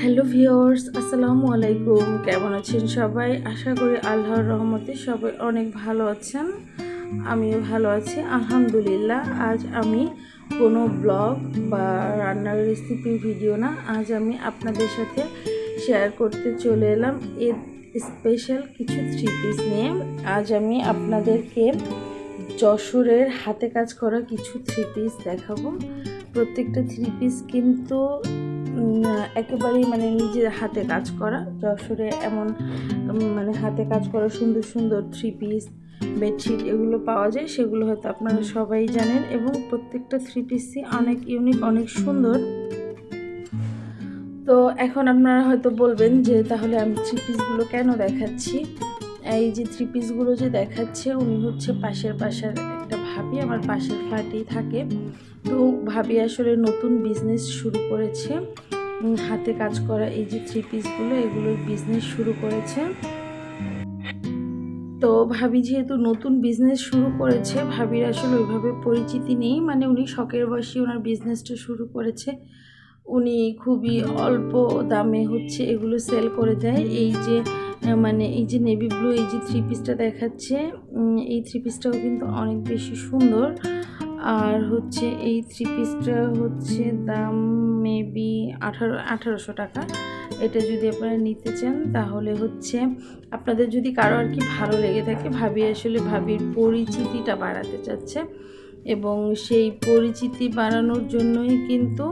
Hello viewers আসসালামু আলাইকুম। কেমন আছেন সবাই? আশা করি আল্লাহর রহমতে সবাই অনেক ভালো আছেন। আমিও ভালো আছি, আলহামদুলিল্লাহ। আজ আমি কোনো ব্লগ বা রান্নার রেসিপি ভিডিও না, আজ আমি আপনাদের সাথে শেয়ার করতে চলে এলাম এর স্পেশাল কিছু থ্রি পিস নিয়ে। আজ আমি আপনাদেরকে যশোরের হাতে কাজ করা কিছু থ্রি পিস দেখাবো। প্রত্যেকটা থ্রি পিস কিন্তু একেবারেই মানে নিজের হাতে কাজ করা। যশোরে এমন মানে হাতে কাজ করা সুন্দর সুন্দর থ্রি পিস বেডশিট এগুলো পাওয়া যায়। সেগুলো হয়তো আপনারা সবাই জানেন এবং প্রত্যেকটা থ্রি পিসই অনেক ইউনিক অনেক সুন্দর। তো এখন আপনারা হয়তো বলবেন যে, তাহলে আমি থ্রি পিসগুলো কেন দেখাচ্ছি? এই যে থ্রি পিসগুলো যে দেখাচ্ছে, উনি হচ্ছে পাশের একটা ভাবি আমার পাশের ফ্ল্যাটেই থাকে। তো ভাবি আসলে নতুন বিজনেস শুরু করেছে। হাতে কাজ করা এই যে থ্রি পিসগুলো এগুলোর বিজনেস শুরু করেছে। তো ভাবি যেহেতু নতুন বিজনেস শুরু করেছে, ভাবির আসলে ওইভাবে পরিচিতি নেই। মানে উনি শখের বসে ওনার বিজনেসটা শুরু করেছে। উনি খুবই অল্প দামে হচ্ছে এগুলো সেল করে দেয়। এই যে মানে এই যে নেভি ব্লু এই যে থ্রি পিসটা দেখাচ্ছে এই থ্রি পিসটাও কিন্তু অনেক বেশি সুন্দর। আর হচ্ছে এই থ্রি পিসটা হচ্ছে দাম মেবি আঠারো, আঠারোশো টাকা। এটা যদি আপনারা নিতে চান, তাহলে হচ্ছে আপনাদের যদি কারও আর কি ভালো লেগে থাকে, ভাবি আসলে ভাবির পরিচিতিটা বাড়াতে চাচ্ছে। এবং সেই পরিচিতি বাড়ানোর জন্যই কিন্তু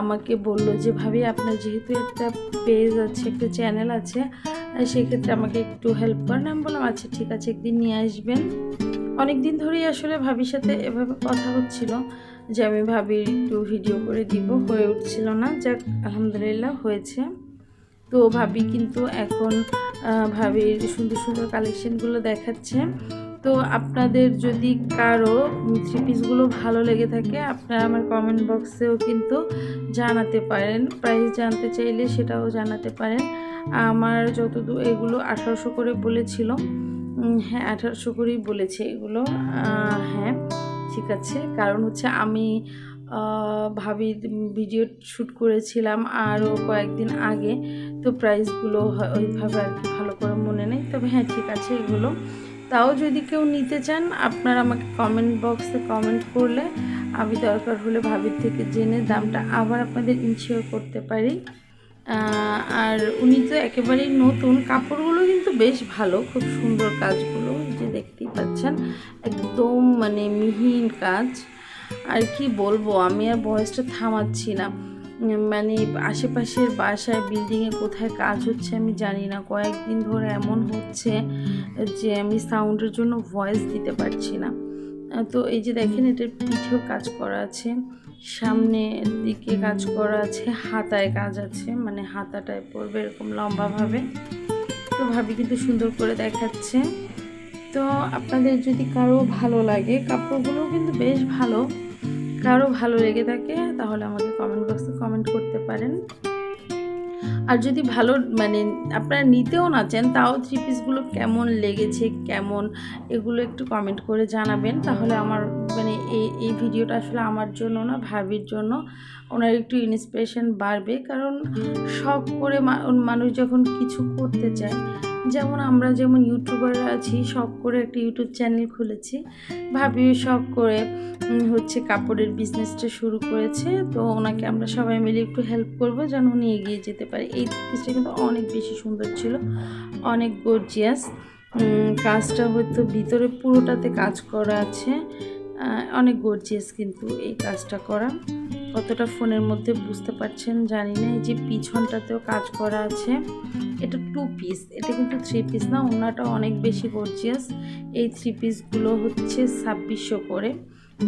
আমাকে বলল যে, ভাবি, আপনার যেহেতু একটা পেজ আছে, একটা চ্যানেল আছে সেক্ষেত্রে আমাকে একটু হেল্প করেন। আমি বললাম আচ্ছা ঠিক আছে, একদিন নিয়ে আসবেন। অনেক দিন ধরেই আসলে ভাবির সাথে এভাবে কথা হচ্ছিল যে, আমি ভাবির একটু ভিডিও করে দিব। হয়ে উঠছিল না। যাক, আলহামদুলিল্লাহ হয়েছে। তো ভাবি কিন্তু এখন ভাবির সুন্দর সুন্দর কালেকশনগুলো দেখাচ্ছে। তো আপনাদের যদি কারও থ্রি পিসগুলো ভালো লেগে থাকে, আপনারা আমার কমেন্ট বক্সেও কিন্তু জানাতে পারেন। প্রাইস জানতে চাইলে সেটাও জানাতে পারেন। আমার যতদূর, এগুলো আঠারোশো করে বলেছিল। হ্যাঁ আঠারোশো করেই বলেছে এগুলো। হ্যাঁ ঠিক আছে। কারণ হচ্ছে আমি ভাবি ভিডিও শ্যুট করেছিলাম আরও কয়েকদিন আগে। তো প্রাইসগুলো ওইভাবে আর কি ভালো করে মনে নেই। তবে হ্যাঁ ঠিক আছে এগুলো। তাও যদি কেউ নিতে চান, আপনারা আমাকে কমেন্ট বক্সে কমেন্ট করলে আমি দরকার হলে ভাবির থেকে জেনে দামটা আবার আপনাদের ইনশিওর করতে পারি। আর উনি তো একেবারেই নতুন। কাপড়গুলো কিন্তু বেশ ভালো, খুব সুন্দর কাজগুলো যে দেখতেই পাচ্ছেন, একদম মানে মিহিন কাজ। আর কি বলব, আমি আর ভয়েসটা থামাচ্ছি না। মানে আশেপাশের বাসায় বিল্ডিংয়ে কোথায় কাজ হচ্ছে আমি জানি না। কয়েকদিন ধরে এমন হচ্ছে যে আমি সাউন্ডের জন্য ভয়েস দিতে পারছি না। তো এই যে দেখেন, এটার পিঠেও কাজ করা আছে সামনে দিকে কাজ করা আছে, হাতায় কাজ আছে মানে হাতাটায় পড়বে এরকম লম্বাভাবে। তো ভাবি কিন্তু সুন্দর করে দেখাচ্ছে। তো আপনাদের যদি কারও ভালো লাগে কাপড়গুলো কিন্তু বেশ ভালো। কারও ভালো লেগে থাকে তাহলে আমাকে কমেন্ট বক্সে কমেন্ট করতে পারেন। আর যদি ভালো মানে আপনারা নিতেও না চান, তাও থ্রি পিসগুলো কেমন লেগেছে, কেমন, এগুলো একটু কমেন্ট করে জানাবেন। তাহলে আমার মানে এই এই ভিডিওটা আসলে আমার জন্য না, ভাবির জন্য ওনার একটু ইন্সপিরেশন বাড়বে। কারণ শখ করে মানুষ যখন কিছু করতে চায়, যেমন আমরা যেমন ইউটিউবার আছি, শখ করে একটা ইউটিউব চ্যানেল খুলেছি ভাবি শখ করে হচ্ছে কাপড়ের বিজনেসটা শুরু করেছে। তো ওনাকে আমরা সবাই মিলে একটু হেল্প করব, যেন উনি এগিয়ে যেতে পারে। এই পিসটা কিন্তু অনেক বেশি সুন্দর ছিল, অনেক গর্জিয়াস কাজটা হয়তো ভিতরে পুরোটাতে কাজ করা আছে। অনেক গর্জিয়াস কিন্তু এই কাজটা করা। কতটা ফোনের মধ্যে বুঝতে পারছেন জানি না, এই যে পিছনটাতেও কাজ করা আছে। এটা টু পিস এটা কিন্তু থ্রি পিস না, ওনাটা অনেক বেশি গর্জিয়াস এই থ্রি পিসগুলো হচ্ছে ছাব্বিশশো করে।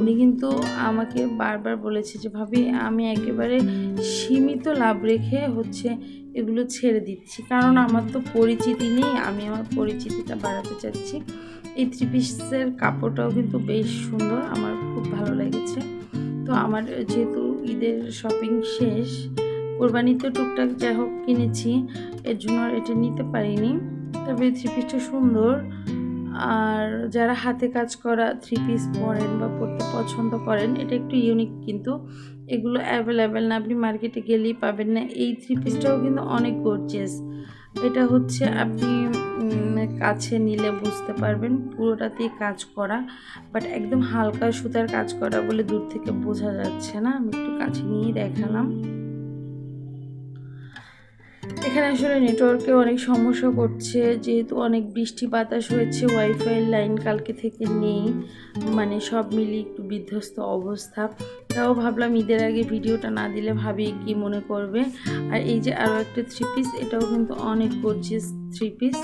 উনি কিন্তু আমাকে বারবার বলেছে যে, ভাবি, আমি একেবারে সীমিত লাভ রেখে হচ্ছে এগুলো ছেড়ে দিচ্ছি। কারণ আমার তো পরিচিতি নেই, আমি আমার পরিচিতিটা বাড়াতে চাচ্ছি। এই থ্রি পিসের কাপড়টাও কিন্তু বেশ সুন্দর, আমার খুব ভালো লেগেছে। তো আমার যেহেতু ঈদের শপিং শেষ কোরবানিতে টুকটাক যাই হোক কিনেছি, এর জন্য এটা নিতে পারিনি। তবে থ্রি পিসটা সুন্দর। আর যারা হাতে কাজ করা থ্রি পিস পরেন বা পরতে পছন্দ করেন, এটা একটু ইউনিক কিন্তু। এগুলো অ্যাভেলেবেল না, আপনি মার্কেটে গেলেই পাবেন না। এই থ্রি পিসটাও কিন্তু অনেক গর্জিয়াস এটা হচ্ছে আপনি কাছে নিলে বুঝতে পারবেন পুরোটাতেই কাজ করা বাট একদম হালকা সুতার কাজ করা বলে দূর থেকে বোঝা যাচ্ছে না। আমি একটু কাছে নিয়েই দেখালাম। এখানে আসলে নেটওয়ার্কে অনেক সমস্যা করছে, যেহেতু অনেক বৃষ্টি বাতাস হয়েছে ওয়াইফাই লাইন কালকে থেকে নেই মানে সব মিলিয়ে একটু বিধ্বস্ত অবস্থা। তাও ভাবলাম ঈদের আগে ভিডিওটা না দিলে ভাবি কি মনে করবে। আর এই যে আরও একটা থ্রি পিস এটাও কিন্তু অনেক গর্জিয়াস থ্রি পিস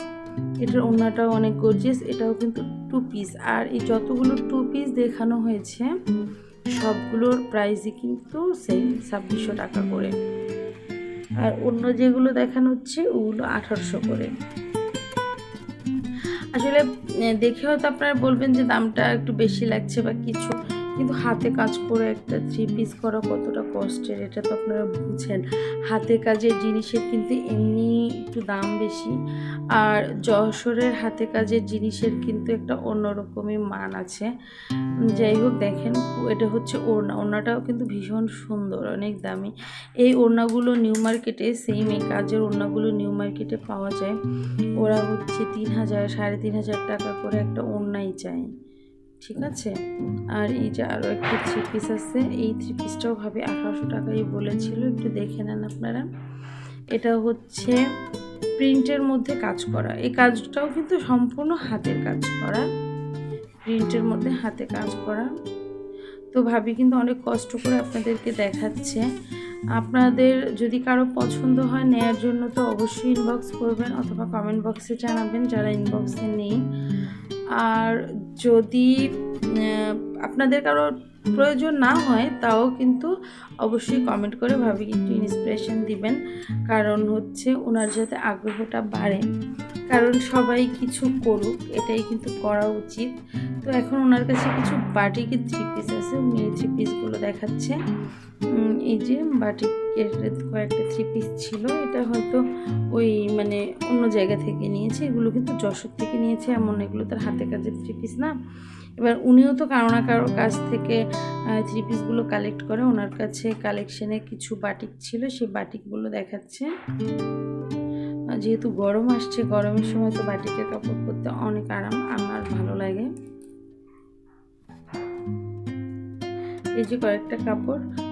এটার ওড়নাটাও অনেক গর্জিয়াস এটাও কিন্তু টু পিস আর এই যতগুলো টু পিস দেখানো হয়েছে, সবগুলোর প্রাইসই কিন্তু সেম ছাব্বিশশো টাকা করে। আর অন্য যেগুলো দেখানো হচ্ছে ওগুলো আঠারোশো করে। আসলে দেখেও দেখে হয়তো আপনারা বলবেন যে দামটা একটু বেশি লাগছে বা কিছু। কিন্তু হাতে কাজ করে একটা থ্রি পিস করা কতটা কষ্টের, এটা তো আপনারা বুঝছেন হাতে কাজের জিনিসের কিন্তু এমনি একটু দাম বেশি, আর যশোরের হাতে কাজের জিনিসের কিন্তু একটা অন্যরকমই মান আছে। যাই হোক, দেখেন, এটা হচ্ছে ওড়না, ওড়নাটাও কিন্তু ভীষণ সুন্দর, অনেক দামি। এই ওড়নাগুলো নিউ মার্কেটে সেম এই কাজের ওড়নাগুলো নিউ মার্কেটে পাওয়া যায়। ওরা হচ্ছে তিন হাজার, সাড়ে তিন হাজার টাকা করে একটা ওড়নাই চায় ঠিক আছে? আর এই যে আরও একটা থ্রি পিস আছে, এই থ্রি পিসটাও ভাবে আঠারোশো টাকাই বলেছিল, একটু দেখে নেন আপনারা। এটা হচ্ছে প্রিন্টের মধ্যে কাজ করা। এই কাজটাও কিন্তু সম্পূর্ণ হাতের কাজ করা। প্রিন্টের মধ্যে হাতে কাজ করা। তো ভাবি কিন্তু অনেক কষ্ট করে আপনাদেরকে দেখাচ্ছে। আপনাদের যদি কারও পছন্দ হয় নেয়ার জন্য তো অবশ্যই ইনবক্স করবেন অথবা কমেন্ট বক্সে জানাবেন, যারা ইনবক্সে নেই। আর যদি আপনাদের কারও প্রয়োজন না হয়, তাও কিন্তু অবশ্যই কমেন্ট করে ভাবি একটু ইন্সপিরেশন দিবেন। কারণ হচ্ছে ওনার যাতে আগ্রহটা বাড়ে। কারণ সবাই কিছু করুক, এটাই কিন্তু করা উচিত। তো এখন ওনার কাছে কিছু বাটিকের থ্রি পিস আছে, উনি থ্রি পিসগুলো দেখাচ্ছে। এই যে বাটিকের কয়েকটা থ্রি পিস ছিল। এটা হয়তো ওই মানে অন্য জায়গা থেকে নিয়েছে। এগুলো কিন্তু যশোর থেকে নিয়েছে, এমন এগুলো তার হাতে কাজের থ্রি পিস না। এবার উনিও তো কারও না কারও কাছ থেকে থ্রি পিসগুলো কালেক্ট করে। ওনার কাছে কালেকশনে কিছু বাটিক ছিল, সেই বাটিকগুলো দেখাচ্ছে। যেহেতু গরম আসছে, গরমের সময় তো বাটিকের কাপড় পরতে অনেক আরাম আমার ভালো লাগে। এই যে কয়েকটা কাপড়